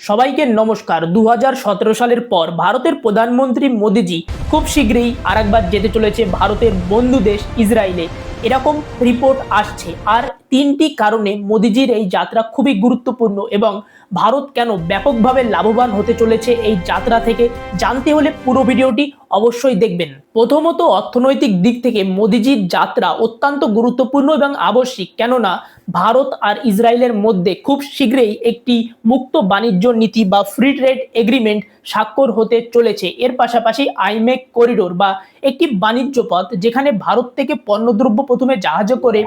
সবাইকে নমস্কার। দু হাজার সতেরো সালের পর ভারতের প্রধানমন্ত্রী মোদিজি খুব শীঘ্রই আরেকবার যেতে চলেছে ভারতের বন্ধু দেশ ইসরায়েলে। এরকম রিপোর্ট আসছে। আর তিনটি কারণে মোদিজির এই যাত্রা খুবই গুরুত্বপূর্ণ এবং ভারত কেন ব্যাপকভাবে লাভবান হতে চলেছে এই যাত্রা থেকে জানতে হলে পুরো ভিডিওটি অবশ্যই দেখবেন। প্রথমত অর্থনৈতিক দিক থেকে মোদিজির যাত্রা অত্যন্ত গুরুত্বপূর্ণ এবং আবশ্যিক, কেননা ভারত আর ইসরায়েলের মধ্যে খুব শীঘ্রই একটি মুক্ত বাণিজ্য নীতি বা ফ্রি ট্রেড এগ্রিমেন্ট স্বাক্ষর হতে চলেছে। এর পাশাপাশি আইমেক করিডোর বা একটি বাণিজ্য পথ, যেখানে ভারত থেকে পণ্যদ্রব্য প্রথমে জাহাজে করে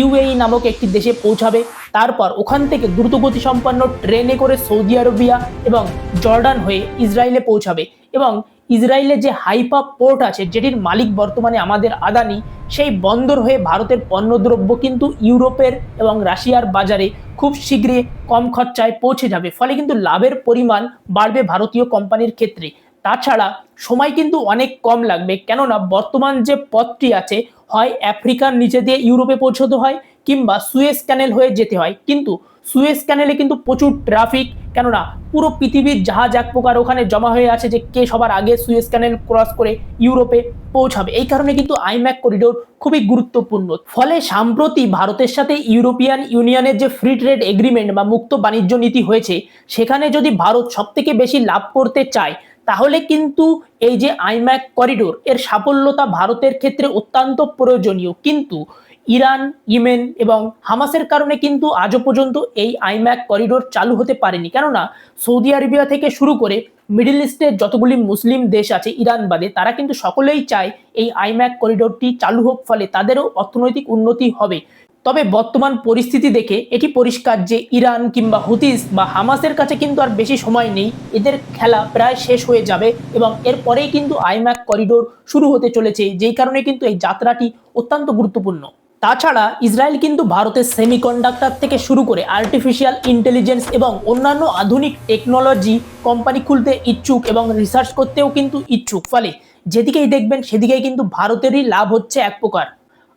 ইউএই নামক একটি দেশে পৌঁছাবে। তারপর ওখান থেকে দ্রুতগতি সম্পন্ন ট্রেনে করে সৌদি আরবিয়া এবং জর্ডান হয়ে ইসরায়েলে পৌঁছাবে এবং ইসরায়েলে যে হাইপা পোর্ট আছে, যেটির মালিক বর্তমানে আমাদের আদানি, সেই বন্দর হয়ে ভারতের পণ্যদ্রব্য কিন্তু ইউরোপের এবং রাশিয়ার বাজারে খুব শীঘ্রই কম খরচায় পৌঁছে যাবে। ফলে কিন্তু লাভের পরিমাণ বাড়বে ভারতীয় কোম্পানির ক্ষেত্রে। তাছাড়া সময় কিন্তু অনেক কম লাগবে, কেননা বর্তমান যে পথটি আছে, হয় আফ্রিকার নিচে দিয়ে ইউরোপে পৌঁছতে হয় কিংবা সুয়েজ ক্যানেল হয়ে যেতে হয়। কিন্তু সুয়েজ ক্যানেলে কিন্তু প্রচুর ট্রাফিক, কেননা পুরো পৃথিবীর জাহাজ এক প্রকার ওখানে জমা হয়ে আছে যে কে সবার আগে সুয়েজ ক্যানেল ক্রস করে ইউরোপে পৌঁছাবে। এই কারণে কিন্তু আইম্যাক করিডোর খুবই গুরুত্বপূর্ণ। ফলে সাম্প্রতি ভারতের সাথে ইউরোপিয়ান ইউনিয়নের যে ফ্রি ট্রেড এগ্রিমেন্ট বা মুক্ত বাণিজ্য নীতি হয়েছে, সেখানে যদি ভারত সবথেকে বেশি লাভ করতে চায় তাহলে কিন্তু এই যে আইম্যাক করিডোর, এর সাফল্যতা ভারতের ক্ষেত্রে অত্যন্ত প্রয়োজনীয়। কিন্তু ইরান ইমেন এবং হামাসের কারণে কিন্তু আজও পর্যন্ত এই আইম্যাক করিডোর চালু হতে পারেনি। কেননা সৌদি আরবিয়া থেকে শুরু করে মিডল ইস্টের যতগুলি মুসলিম দেশ আছে, ইরান বাদে, তারা কিন্তু সকলেই চায় এই আইম্যাক করিডোরটি চালু হোক, ফলে তাদেরও অর্থনৈতিক উন্নতি হবে। তবে বর্তমান পরিস্থিতি দেখে এটি পরিষ্কার যে ইরান কিংবা হুতিস বা হামাসের কাছে কিন্তু আর বেশি সময় নেই। এদের খেলা প্রায় শেষ হয়ে যাবে এবং এরপরেই কিন্তু আইম্যাক করিডোর শুরু হতে চলেছে। যেই কারণে কিন্তু এই যাত্রাটি অত্যন্ত গুরুত্বপূর্ণ। তাছাড়া ইসরায়েল কিন্তু ভারতের সেমিকন্ডাক্টর থেকে শুরু করে আর্টিফিশিয়াল ইন্টেলিজেন্স এবং অন্যান্য আধুনিক টেকনোলজি কোম্পানি খুলতে ইচ্ছুক এবং রিসার্চ করতেও কিন্তু ইচ্ছুক। ফলে যেদিকেই দেখবেন, সেদিকেই কিন্তু ভারতেরই লাভ হচ্ছে এক প্রকার।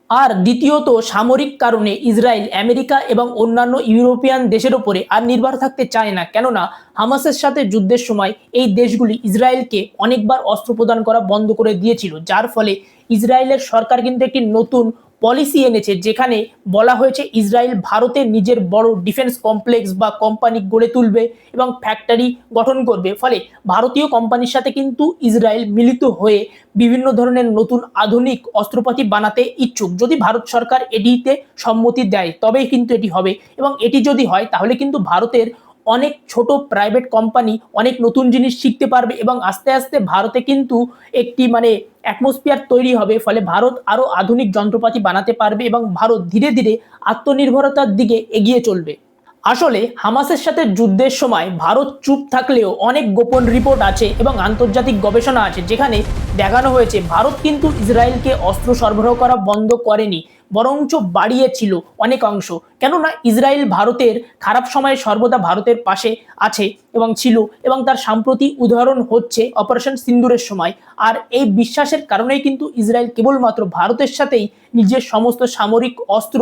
আর দ্বিতীয়ত, সামরিক কারণে ইসরায়েল, আমেরিকা এবং অন্যান্য ইউরোপিয়ান দেশের ওপরে আর নির্ভর থাকতে চায় না। কেননা, হামাসের সাথে যুদ্ধের সময় এই দেশগুলি ইসরায়েলকে অনেকবার অস্ত্র প্রদান করা বন্ধ করে দিয়েছিল। যার ফলে ইসরায়েলের সরকার কিন্তু একটি নতুন পলিসি এনেছে, যেখানে বলা হয়েছে ইসরায়েল ভারতে নিজের বড় ডিফেন্স কমপ্লেক্স বা কোম্পানি গড়ে তুলবে এবং ফ্যাক্টরি গঠন করবে। ফলে ভারতীয় কোম্পানির সাথে কিন্তু ইসরায়েল মিলিত হয়ে বিভিন্ন ধরনের নতুন আধুনিক অস্ত্রপাতি বানাতে ইচ্ছুক। যদি ভারত সরকার এটিতে সম্মতি দেয়, তবেই কিন্তু এটি হবে। এবং এটি যদি হয়, তাহলে কিন্তু ভারতের অনেক ছোট প্রাইভেট কোম্পানি অনেক নতুন জিনিস শিখতে পারবে এবং আস্তে আস্তে ভারতে কিন্তু একটি মানে অ্যাটমসফিয়ার তৈরি হবে। ফলে ভারত আরও আধুনিক যন্ত্রপাতি বানাতে পারবে এবং ভারত ধীরে ধীরে আত্মনির্ভরতার দিকে এগিয়ে চলবে। আসলে হামাসের সাথে যুদ্ধের সময় ভারত চুপ থাকলেও অনেক গোপন রিপোর্ট আছে এবং আন্তর্জাতিক গবেষণা আছে যেখানে দেখানো হয়েছে ভারত কিন্তু ইসরায়েলকে অস্ত্র সরবরাহ করা বন্ধ করেনি। বরঞ্চ বাড়িয়েছিল অনেক অংশ। কেননা ইসরায়েল ভারতের খারাপ সময়ে সর্বদা ভারতের পাশে আছে এবং ছিল এবং তার সাম্প্রতিক উদাহরণ হচ্ছে অপারেশন সিন্দুরের সময়। আর এই বিশ্বাসের কারণেই কিন্তু ইসরায়েল কেবলমাত্র ভারতের সাথেই নিজের সমস্ত সামরিক অস্ত্র,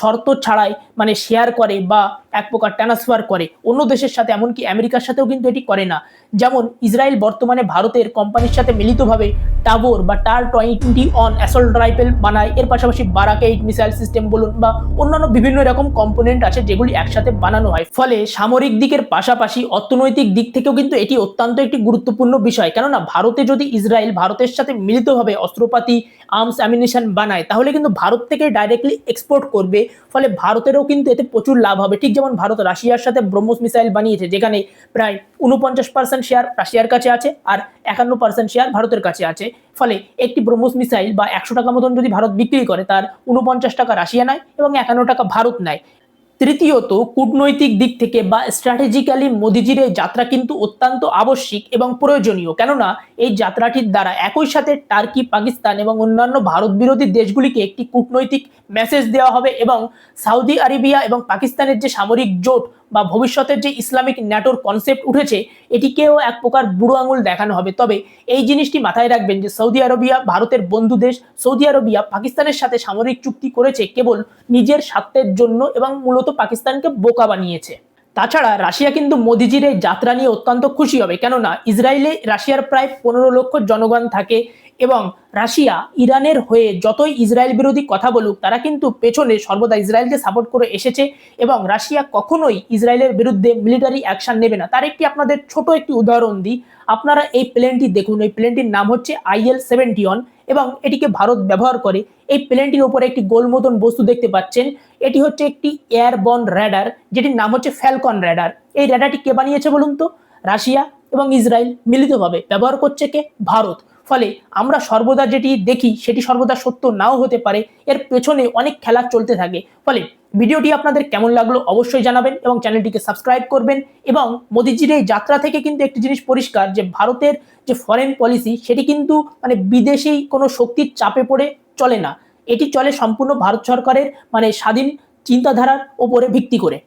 শর্ত ছাড়াই মানে শেয়ার করে বা এক প্রকার ট্রান্সফার করে। অন্য দেশের সাথে এমনকি আমেরিকার সাথেও কিন্তু এটি করে না। যেমন ইসরায়েল বর্তমানে ভারতের কোম্পানির সাথে মিলিতভাবে টাবোর বা টার টোয়েন্টি অন অ্যাসল্ট রাইফেল বানায়। এর পাশাপাশি বারাক এইট মিসাইল সিস্টেম বলুন বা অন্যান্য বিভিন্ন রকম কম্পোনেন্ট আছে যেগুলি একসাথে বানানো হয়। ফলে সামরিক দিকের পাশাপাশি অর্থনৈতিক দিক থেকেও কিন্তু এটি অত্যন্ত একটি গুরুত্বপূর্ণ বিষয়। কেননা ভারতে যদি ইসরায়েল ভারতের সাথে মিলিতভাবে অস্ত্রপাতি আর্মস অ্যামিনেশন বানায়, তাহলে কিন্তু ভারত থেকে ডাইরেক্টলি এক্সপোর্ট করবে। ফলে ভারতেরও কিন্তু এতে প্রচুর লাভ হবে। ঠিক যেমন ভারত রাশিয়ার সাথে ব্রহ্মস মিসাইল বানিয়েছে, যেখানে প্রায় উনপঞ্চাশ পার্সেন্ট শেয়ার রাশিয়ার কাছে আছে আর একান্ন পার্সেন্ট শেয়ার ভারতের কাছে আছে। ফলে একটি ব্রহ্মস মিসাইল বা একশো টাকা মতন যদি ভারত বিক্রি করে, তার উনপঞ্চাশ টাকা রাশিয়া নেয় এবং একান্ন টাকা ভারত নেয়। তৃতীয়ত, কূটনৈতিক দিক থেকে বা স্ট্র্যাটেজিক্যালি মোদিজির এই যাত্রা কিন্তু অত্যন্ত আবশ্যিক এবং প্রয়োজনীয়। কেননা, এই যাত্রাটির দ্বারা একই সাথে টার্কি, পাকিস্তান এবং অন্যান্য ভারত বিরোধী দেশগুলিকে একটি কূটনৈতিক মেসেজ দেওয়া হবে এবং সাউদি আরেবিয়া এবং পাকিস্তানের যে সামরিক জোট বা ভবিষ্যতের যে ইসলামিক ন্যাটোর কনসেপ্ট উঠেছে, এটিকেও এক প্রকার বুড়ো আঙুল দেখানো হবে। তবে এই জিনিসটি মাথায় রাখবেন যে সৌদি আরবিয়া ভারতের বন্ধু দেশ, সৌদি আরবিয়া পাকিস্তানের সাথে সামরিক চুক্তি করেছে, কেবল নিজের স্বার্থের জন্য এবং মূলত পাকিস্তানকে বোকা বানিয়েছে। তাছাড়া রাশিয়া কিন্তু মোদিজির এই যাত্রা নিয়ে অত্যন্ত খুশি হবে। কেননা ইসরায়েলে রাশিয়ার প্রায় পনেরো লক্ষ জনগণ থাকে এবং রাশিয়া ইরানের হয়ে যতই ইসরায়েল বিরোধী কথা বলুক, তারা কিন্তু পেছনে সর্বদা ইসরায়েলকে সাপোর্ট করে এসেছে এবং রাশিয়া কখনোই ইসরায়েলের বিরুদ্ধে মিলিটারি অ্যাকশন নেবে না। তার একটি আপনাদের ছোট একটি উদাহরণ দিই। আপনারা এই প্লেনটি দেখুন। এই প্লেনটির নাম হচ্ছে আইএল সেভেন্টি এবং এটিকে ভারত ব্যবহার করে এই প্লেনটির উপরে একটি গোল মতন বস্তু দেখতে পাচ্ছেন। এটি হচ্ছে একটি এয়ারবর্ন র্যাডার যেটির নাম হচ্ছে ফ্যালকন র্যাডার এই র্যাডারটি কে বানিয়েছে বলুন তো? রাশিয়া এবং ইসরায়েল মিলিতভাবে ব্যবহার করছে কে ভারত। ফলে আমরা সর্বদা যেটি দেখি, সেটি সর্বদা সত্য নাও হতে পারে। এর পেছনে অনেক খেলা চলতে থাকে। ফলে ভিডিওটি আপনাদের কেমন লাগল অবশ্যই জানাবেন এবং চ্যানেলটিকে সাবস্ক্রাইব করবেন এবং মোদিজির এই যাত্রা থেকে কিন্তু একটি জিনিস পরিষ্কার যে ভারতের যে ফরেন পলিসি সেটি কিন্তু মানে বিদেশি কোনো শক্তির চাপে পড়ে চলে না। এটি চলে সম্পূর্ণ ভারত সরকারের মানে স্বাধীন চিন্তাধারার ওপরে ভিত্তি করে।